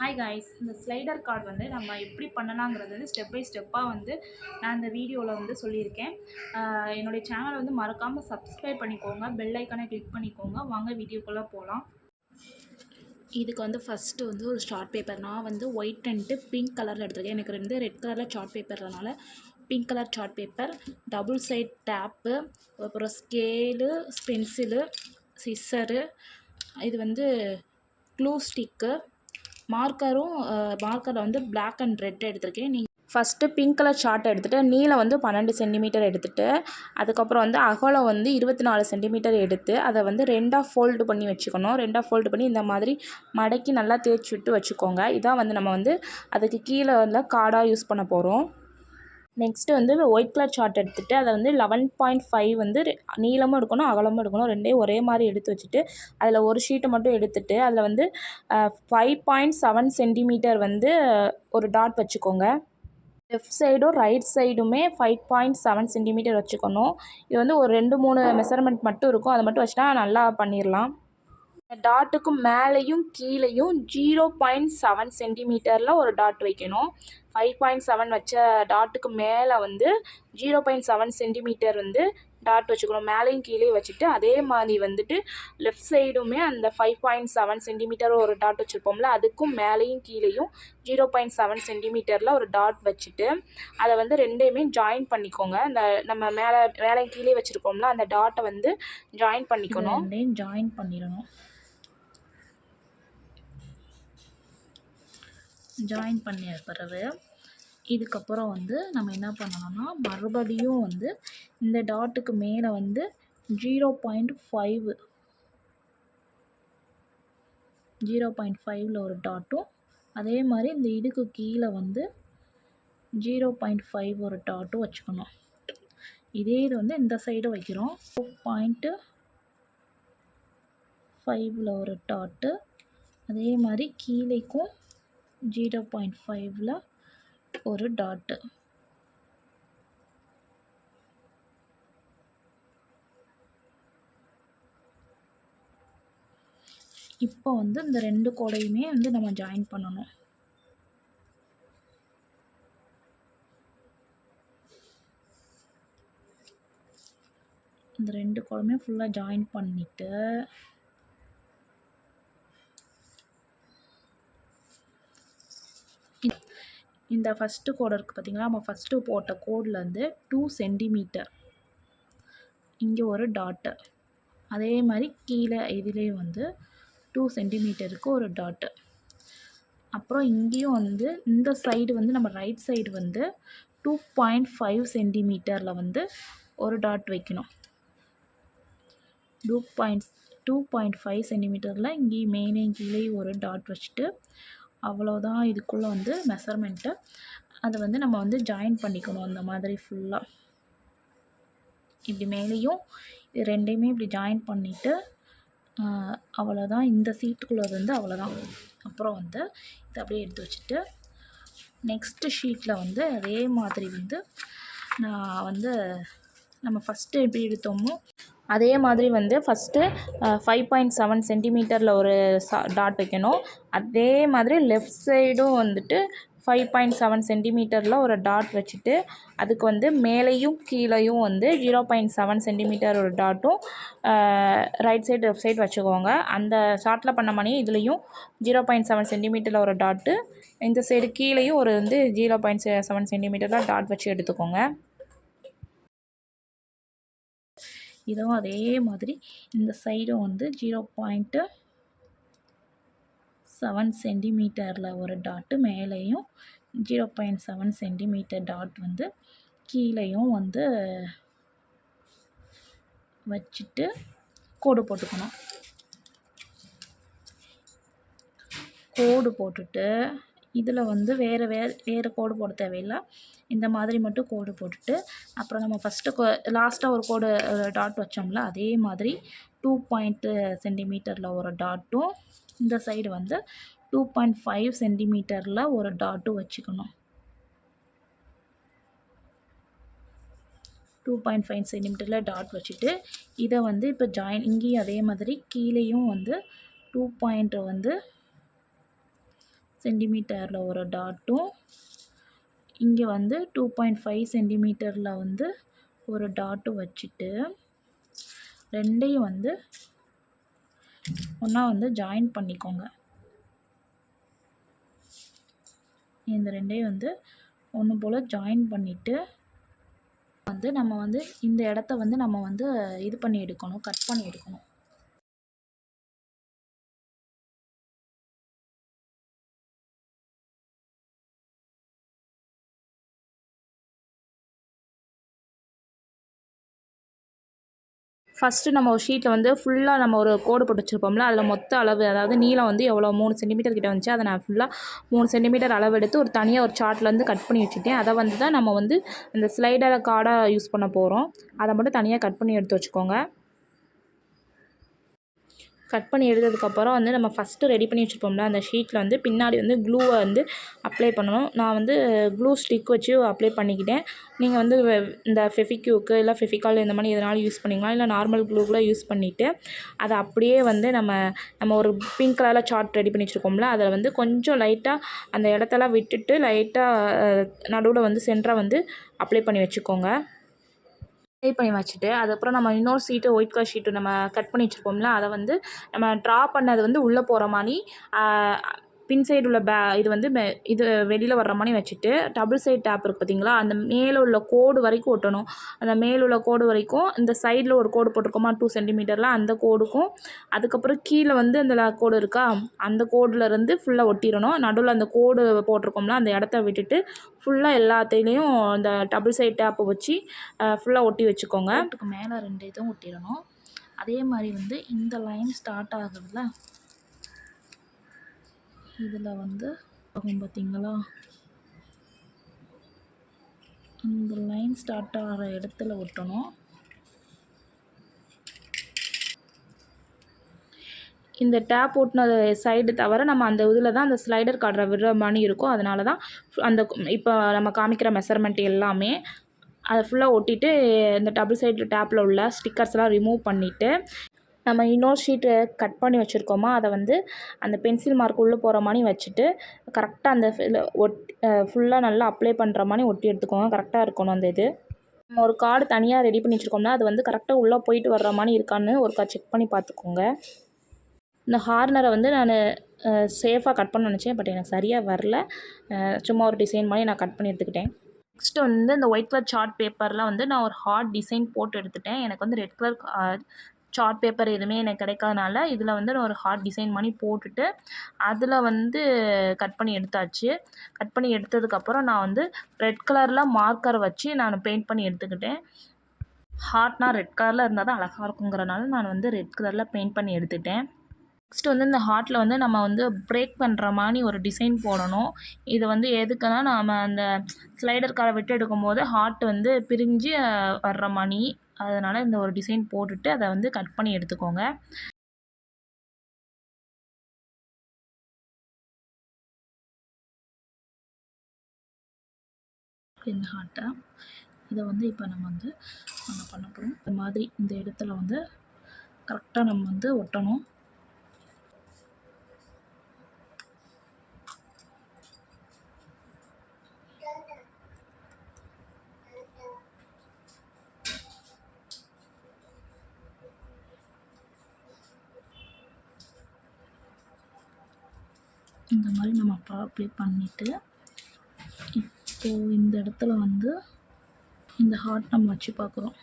Hi guys இந்த slider card வந்து நம்ம எப்படி பண்ணலாங்கிறது வந்து ஸ்டெப் பை ஸ்டெப்பாக வந்து நான் இந்த வீடியோவில் வந்து சொல்லியிருக்கேன். என்னுடைய சேனலை வந்து மறக்காமல் சப்ஸ்கிரைப் பண்ணிக்கோங்க. பெல் ஐக்கானை கிளிக் பண்ணிக்கோங்க. வாங்க வீடியோக்குள்ளே போகலாம் இதுக்கு வந்து ஃபஸ்ட்டு வந்து ஒரு ஷார்ட் பேப்பர் நான் வந்து ஒயிட் அண்ட் பிங்க் கலரில் எடுத்துருக்கேன். எனக்கு ரெண்டு ரெட் கலரில் chart பேப்பர்னால pink colour chart paper double side tape அப்புறம் ஸ்கேலு பென்சிலு சிஸ்ஸரு இது வந்து க்ளூ ஸ்டிக்கு மார்க்கரும் மார்க்கரில் வந்து பிளாக் அண்ட் ரெட் எடுத்திருக்கேன். நீங்கள் ஃபஸ்ட்டு பிங்க் கலர் ஷார்ட் எடுத்துகிட்டு நீளம் வந்து பன்னெண்டு சென்டிமீட்டர் எடுத்துகிட்டு அதுக்கப்புறம் வந்து அகலம் வந்து இருபத்தி நாலு சென்டிமீட்டர் எடுத்து அதை வந்து ரெண்டாக ஃபோல்டு பண்ணி வச்சுக்கணும். ரெண்டாக ஃபோல்டு பண்ணி இந்த மாதிரி மடக்கி நல்லா தேய்ச்சி விட்டு வச்சுக்கோங்க. இதான் வந்து நம்ம வந்து அதுக்கு கீழே வந்து கார்டாக யூஸ் பண்ண போகிறோம் நெக்ஸ்ட்டு வந்து ஒயிட் கலர் சார்ட் எடுத்துகிட்டு அதை வந்து லெவன் பாயிண்ட் ஃபைவ் வந்து நீளமும் எடுக்கணும் அகலமும் எடுக்கணும். ரெண்டையும் ஒரே மாதிரி எடுத்து வச்சுட்டு அதில் ஒரு ஷீட்டை மட்டும் எடுத்துட்டு அதில் வந்து ஃபைவ் பாயிண்ட் செவன் சென்டிமீட்டர் வந்து ஒரு டாட் வச்சுக்கோங்க. லெஃப்ட் சைடும் ரைட் சைடுமே ஃபைவ் பாயிண்ட் செவன் சென்டிமீட்டர் வச்சுக்கணும். இது வந்து ஒரு ரெண்டு மூணு மெஷர்மெண்ட் மட்டும் இருக்கும். அதை மட்டும் வச்சுட்டா நல்லா பண்ணிடலாம். டாட்டுக்கு மேலேயும் கீழேயும் ஜீரோ பாயிண்ட் செவன் சென்டிமீட்டரில் ஒரு டாட் வைக்கணும். ஃபைவ் பாயிண்ட் செவன் வச்ச டாட்டுக்கு மேலே வந்து ஜீரோ பாயிண்ட் செவன் சென்டிமீட்டர் வந்து டாட் வச்சுக்கணும். மேலேயும் கீழே வச்சுட்டு அதே மாதிரி வந்துட்டு லெஃப்ட் சைடுமே அந்த ஃபைவ் பாயிண்ட் செவன் சென்டிமீட்டர் ஒரு டாட் வச்சுருப்போம்ல அதுக்கும் மேலேயும் கீழேயும் ஜீரோ பாயிண்ட் செவன் சென்டிமீட்டரில் ஒரு டாட் வச்சுட்டு அதை வந்து ரெண்டையுமே ஜாயின் பண்ணிக்கோங்க. அந்த நம்ம மேலே மேலே கீழே வச்சுருப்போம்ல அந்த டாட்டை வந்து ஜாயின் பண்ணிக்கணும். ஜாயின் பண்ணிடணும். ஜாயின் பண்ணிய பிறகு இதுக்கப்புறம் வந்து நம்ம என்ன பண்ணணும்னா மறுபடியும் வந்து இந்த டாட்டுக்கு மேலே வந்து zero point five zero point ஃபைவ்ல ஒரு டாட்டும் அதே மாதிரி இந்த இதுக்கு கீழே வந்து ஜீரோ பாயிண்ட் ஃபைவ் ஒரு டாட்டும் வச்சுக்கணும். இதே இது வந்து இந்த சைடு வைக்கிறோம். பாயிண்ட்டு ஃபைவ்ல ஒரு டாட்டு அதே மாதிரி கீழேக்கும் ஜீரோ பாயிண்ட் ஃபைவ்ல ஒரு டாட்டு இப்போ வந்து இந்த ரெண்டு கோடையுமே வந்து நம்ம ஜாயின் பண்ணணும். இந்த ரெண்டு கோடையுமே ஃபுல்லாக ஜாயின் பண்ணிவிட்டு இந்த ஃபஸ்ட்டு கோடு இருக்குது பார்த்தீங்களா நம்ம ஃபஸ்ட்டு போட்ட கோட்லேருந்து டூ சென்டிமீட்டர் இங்கே ஒரு டாட்டு அதே மாதிரி கீழே இதுலேயும் வந்து டூ சென்டிமீட்டருக்கு ஒரு டாட்டு அப்புறம் இங்கேயும் வந்து இந்த சைடு வந்து நம்ம ரைட் சைடு வந்து டூ பாயிண்ட் ஃபைவ் சென்டிமீட்டரில் வந்து ஒரு டாட் வைக்கணும். Two point two point five சென்டிமீட்டரில் இங்கேயும் மேலே கீழே ஒரு டாட் வச்சுட்டு அவ்வளோதான் இதுக்குள்ளே வந்து மெஷர்மெண்ட்டு அதை வந்து நம்ம வந்து ஜாயின் பண்ணிக்கணும் அந்த மாதிரி ஃபுல்லாக இப்படி மேலேயும் இது ரெண்டையுமே இப்படி ஜாயின் பண்ணிவிட்டு அவ்வளோதான் இந்த சீட்டுக்குள்ளே வந்து அவ்வளோதான் அப்புறம் வந்து இதை அப்படியே எடுத்து வச்சுட்டு நெக்ஸ்ட்டு ஷீட்டில் வந்து அதே மாதிரி வந்து நான் வந்து நம்ம ஃபஸ்ட்டு எப்படி எடுத்தோமோ அதே மாதிரி வந்து ஃபஸ்ட்டு ஃபைவ் பாயிண்ட் செவன் சென்டிமீட்டரில் ஒரு டாட் வைக்கணும். அதே மாதிரி லெஃப்ட் சைடும் வந்துட்டு ஃபைவ் பாயிண்ட் செவன் சென்டிமீட்டரில் ஒரு டாட் வச்சுட்டு அதுக்கு வந்து மேலேயும் கீழேயும் வந்து ஜீரோ பாயிண்ட் செவன் சென்டிமீட்டர் ஒரு டாட்டும் ரைட் சைடு லெஃப்ட் சைடு வச்சுக்கோங்க. அந்த ஷார்ட்டில் பண்ண மாதிரி இதுலேயும் ஜீரோ பாயிண்ட் செவன் சென்டிமீட்டரில் ஒரு டாட்டு இந்த சைடு கீழேயும் ஒரு வந்து ஜீரோ பாயிண்ட் செவன் சென்டிமீட்டரில் டாட் வச்சு எடுத்துக்கோங்க. இதுவும் அதே மாதிரி இந்த சைடும் வந்து ஜீரோ பாயிண்ட்டு செவன் சென்டிமீட்டரில் ஒரு டாட்டு மேலேயும் zero point seven centimetre dot வந்து கீழேயும் வந்து வச்சுட்டு கோடு போட்டுக்கணும். கோடு போட்டுட்டு இதில் வந்து வேறு வேறு வேறு கோடு போட தேவையில்லை. இந்த மாதிரி மட்டும் கோடு போட்டுட்டு அப்புறம் நம்ம ஃபஸ்ட்டு கோ லாஸ்ட்டாக ஒரு கோடு டாட் வச்சோம்ல அதே மாதிரி டூ பாயிண்ட்டு சென்டிமீட்டரில் ஒரு டாட்டும் இந்த சைடு வந்து டூ பாயிண்ட் ஃபைவ் சென்டிமீட்டரில் ஒரு டாட்டும் வச்சுக்கணும். டூ பாயிண்ட் ஃபைவ் சென்டிமீட்டரில் டாட் வச்சுட்டு இதை வந்து இப்போ ஜாயின் இங்கேயும் அதே மாதிரி கீழேயும் வந்து டூ பாயிண்ட்டை வந்து சென்டிமீட்டரில் ஒரு டாட்டும் இங்கே வந்து டூ பாயிண்ட் ஃபைவ் சென்டிமீட்டரில் வந்து ஒரு டாட்டும் வச்சுட்டு ரெண்டையும் வந்து ஒன்றா வந்து ஜாயின் பண்ணிக்கோங்க. இந்த ரெண்டையும் வந்து ஒன்று போல் ஜாயின் பண்ணிவிட்டு வந்து நம்ம வந்து இந்த இடத்த வந்து நம்ம வந்து இது பண்ணி எடுக்கணும் கட் பண்ணி எடுக்கணும். ஃபஸ்ட்டு நம்ம ஒரு ஷீட்டில் வந்து ஃபுல்லாக நம்ம ஒரு கோடு போட்டு வச்சுருப்போம்ல அதில் மொத்த அளவு அதாவது நீளம் வந்து எவ்வளோ மூணு சென்டிமீட்டர் கிட்ட வந்துச்சு. அதை நான் ஃபுல்லாக மூணு சென்டிமீட்டர் அளவு எடுத்து ஒரு தனியாக ஒரு சார்ட்லேருந்து கட் பண்ணி வச்சுட்டேன் அதை வந்து தான் நம்ம வந்து அந்த ஸ்லைடரை கார்டாக யூஸ் பண்ண போகிறோம் அதை மட்டும் தனியாக கட் பண்ணி எடுத்து வச்சுக்கோங்க. கட் பண்ணி எடுத்ததுக்கப்புறம் வந்து நம்ம ஃபஸ்ட்டு ரெடி பண்ணி வச்சுருப்போம்ல அந்த ஷீட்டில் வந்து பின்னாடி வந்து க்ளூவை வந்து அப்ளை பண்ணணும். நான் வந்து க்ளூ ஸ்டிக் வச்சு அப்ளை பண்ணிக்கிட்டேன். நீங்கள் வந்து இந்த ஃபெஃபிக்யூக்கு இல்லை ஃபெஃபிகால் இந்த மாதிரி எதனாலும் யூஸ் பண்ணிக்கலாம். இல்லை நார்மல் க்ளூ கூட யூஸ் பண்ணிவிட்டு அதை அப்படியே வந்து நம்ம நம்ம ஒரு பிங்க் கலரில் சார்ட் ரெடி பண்ணி வச்சுருக்கோம்ல அதில் வந்து கொஞ்சம் லைட்டாக அந்த இடத்தெல்லாம் விட்டுட்டு லைட்டாக நடுவில் வந்து சென்டராக வந்து அப்ளை பண்ணி வச்சுக்கோங்க. ஃப்ரை பண்ணி வச்சுட்டு அதுக்கப்புறம் நம்ம இன்னொரு ஷீட்டு ஒயிட் கலர் ஷீட்டு நம்ம கட் பண்ணி வச்சுருப்போம்ல அதை வந்து நம்ம ட்ரா பண்ணது வந்து உள்ளே போகிற மாதிரி பின் சைடு உள்ள பே இது வந்து இது வெளியில் வர்ற மாதிரி வச்சுட்டு டபுள் சைடு டேப் இருக்குது பார்த்தீங்களா அந்த மேலே உள்ள கோடு வரைக்கும் ஒட்டணும். அந்த மேலே உள்ள கோடு வரைக்கும் இந்த சைடில் ஒரு கோடு போட்டிருக்கோமா? டூ சென்டிமீட்டரில் அந்த கோடுக்கும் அதுக்கப்புறம் கீழே வந்து அந்த கோடு இருக்கா? அந்த கோடுலேருந்து ஃபுல்லாக ஒட்டிடணும். நடுவில் அந்த கோடு போட்டிருக்கோம்ல அந்த இடத்த விட்டுட்டு ஃபுல்லாக எல்லாத்துலேயும் இந்த டபுள் சைடு டேப்பை வச்சு ஃபுல்லாக ஒட்டி வச்சுக்கோங்க. மேலே ரெண்டு இதுவும் ஒட்டிடணும். அதே மாதிரி வந்து இந்த லைன் ஸ்டார்ட் ஆகுதுல்ல? இதில் வந்து ஆகும் பார்த்தீங்களா? இந்த லைன் ஸ்டார்ட் ஆகிற இடத்துல ஒட்டணும். இந்த டேப் ஓட்டின சைடு தவிர நம்ம அந்த இதில் தான் அந்த ஸ்லைடர் காடுற விடுற மாதிரி இருக்கும். அதனால தான் அந்த இப்போ நம்ம காமிக்கிற மெஷர்மெண்ட் எல்லாமே அதை ஃபுல்லாக ஒட்டிட்டு இந்த டபுள் சைடு டேப்பில் உள்ள ஸ்டிக்கர்ஸ்லாம் ரிமூவ் பண்ணிவிட்டு நம்ம இன்னொரு ஷீட்டு கட் பண்ணி வச்சுருக்கோமா அதை வந்து அந்த பென்சில் மார்க் உள்ளே போகிற மாதிரி வச்சுட்டு கரெக்டாக அந்த ஒட் ஃபுல்லாக நல்லா அப்ளை பண்ணுற மாதிரி ஒட்டி எடுத்துக்கோங்க. கரெக்டாக இருக்கணும் அந்த இது. நம்ம ஒரு கார்டு தனியாக ரெடி பண்ணி வச்சுருக்கோம்னா அது வந்து கரெக்டாக உள்ளே போயிட்டு வர்ற மாதிரி இருக்கான்னு ஒருக்கா செக் பண்ணி பார்த்துக்கோங்க. இந்த ஹார்னரை வந்து நான் சேஃபாக கட் பண்ண நினச்சேன் பட் எனக்கு சரியாக வரல. சும்மா ஒரு டிசைன் மாதிரி நான் கட் பண்ணி எடுத்துக்கிட்டேன். நெக்ஸ்ட்டு வந்து இந்த ஒயிட் கலர் சார்ட் பேப்பரில் வந்து நான் ஒரு ஹார்ட் டிசைன் போட்டு எடுத்துட்டேன். எனக்கு வந்து ரெட் கலர் சார்ட் பேப்பர் எதுவுமே எனக்கு கிடைக்காதனால இதில் வந்து நான் ஒரு ஹார்ட் டிசைன் பண்ணி போட்டுட்டு அதில் வந்து கட் பண்ணி எடுத்தாச்சு. கட் பண்ணி எடுத்ததுக்கப்புறம் நான் வந்து ரெட் கலரில் மார்க்கர் வச்சு நான் பெயிண்ட் பண்ணி எடுத்துக்கிட்டேன். ஹார்ட்னால் ரெட் கலரில் இருந்தால் தான் அழகாக இருக்குங்கிறனால நான் வந்து ரெட் கலரில் பெயிண்ட் பண்ணி எடுத்துட்டேன். நெக்ஸ்ட் வந்து இந்த ஹார்ட்டில் வந்து நம்ம வந்து பிரேக் பண்ணுற மாதிரி ஒரு டிசைன் போடணும். இது வந்து எதுக்குன்னா நாம் அந்த ஸ்லைடர் காரை விட்டு எடுக்கும்போது ஹார்ட் வந்து பிரிஞ்சு வர்ற மாதிரி அதனால் இந்த ஒரு டிசைன் போட்டுட்டு அதை வந்து கட் பண்ணி எடுத்துக்கோங்க. இந்த ஹார்ட்டை இதை வந்து இப்போ நம்ம வந்து நம்ம பண்ண போகிறோம் இந்த மாதிரி இந்த இடத்துல வந்து கரெக்டாக நம்ம வந்து ஒட்டணும். இந்த மாதிரி நம்ம அப்போ அப்ளை பண்ணிவிட்டு இப்போது இந்த இடத்துல வந்து இந்த ஹார்ட் நம்ம வச்சு பார்க்குறோம்.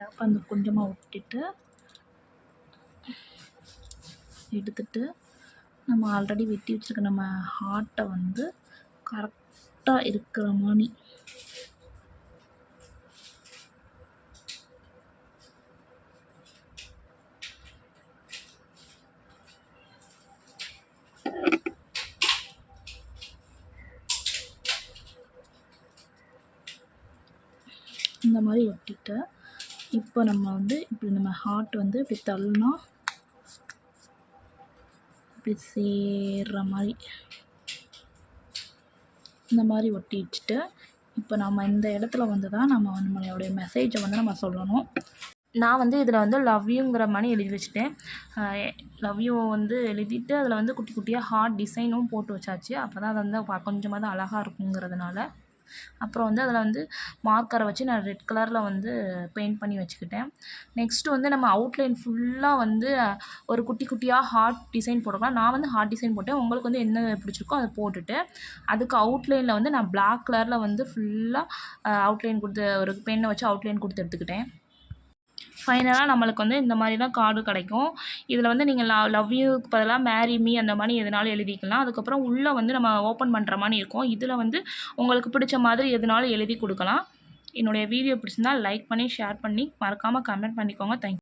அப்போ அந்த கொஞ்சமாக விட்டுட்டு எடுத்துட்டு நம்ம ஆல்ரெடி வெட்டி வச்சுருக்க நம்ம ஹார்ட்டை வந்து கரெக்டாக இருக்கிற மாதிரி இந்த இப்போ நம்ம வந்து இப்படி நம்ம ஹார்ட் வந்து இப்படி தள்ளினா இப்படி சேர்ற மாதிரி இந்த மாதிரி ஒட்டி வச்சுட்டு இப்போ நம்ம இந்த இடத்துல வந்து தான் நம்ம நம்மளுடைய மெசேஜை வந்து நம்ம சொல்லணும். நான் வந்து இதில் வந்து லவ் யூங்கிற மாதிரி எழுதி வச்சுட்டேன். லவ் யூ வந்து எழுதிட்டு அதில் வந்து குட்டி குட்டியாக ஹார்ட் டிசைனும் போட்டு வச்சாச்சு. அப்போ தான் அது வந்து கொஞ்சமாக தான் அழகாக இருக்குங்கிறதுனால அப்புறம் வந்து அதில் வந்து மார்க்கரை வச்சு நான் ரெட் கலரில் வந்து பெயிண்ட் பண்ணி வச்சுக்கிட்டேன். நெக்ஸ்ட்டு வந்து நம்ம அவுட்லைன் ஃபுல்லாக வந்து ஒரு குட்டி குட்டியாக ஹார்ட் டிசைன் போட்டுக்கலாம் நான் வந்து ஹார்ட் டிசைன் போட்டேன். உங்களுக்கு வந்து என்ன பிடிச்சிருக்கோ அதை போட்டுட்டு அதுக்கு அவுட்லைனில் வந்து நான் பிளாக் கலரில் வந்து ஃபுல்லாக அவுட்லைன் கொடுத்து ஒரு பெண்ணை வச்சு அவுட்லைன் கொடுத்து எடுத்துக்கிட்டேன். ஃபைனலாக நம்மளுக்கு வந்து இந்த மாதிரி தான் கார்டு கிடைக்கும். இதில் வந்து நீங்கள் லவ் லவ் யூக்கு பதிலாக மேரி மீ அந்த மாதிரி எதுனாலும் எழுதிக்கலாம். அதுக்கப்புறம் உள்ளே வந்து நம்ம ஓப்பன் பண்ணுற மாதிரி இருக்கும். இதில் வந்து உங்களுக்கு பிடிச்ச மாதிரி எதுனாலும் எழுதி கொடுக்கலாம். என்னுடைய வீடியோ பிடிச்சிருந்தா லைக் பண்ணி ஷேர் பண்ணி மறக்காமல் கமெண்ட் பண்ணிக்கோங்க. தேங்க்யூ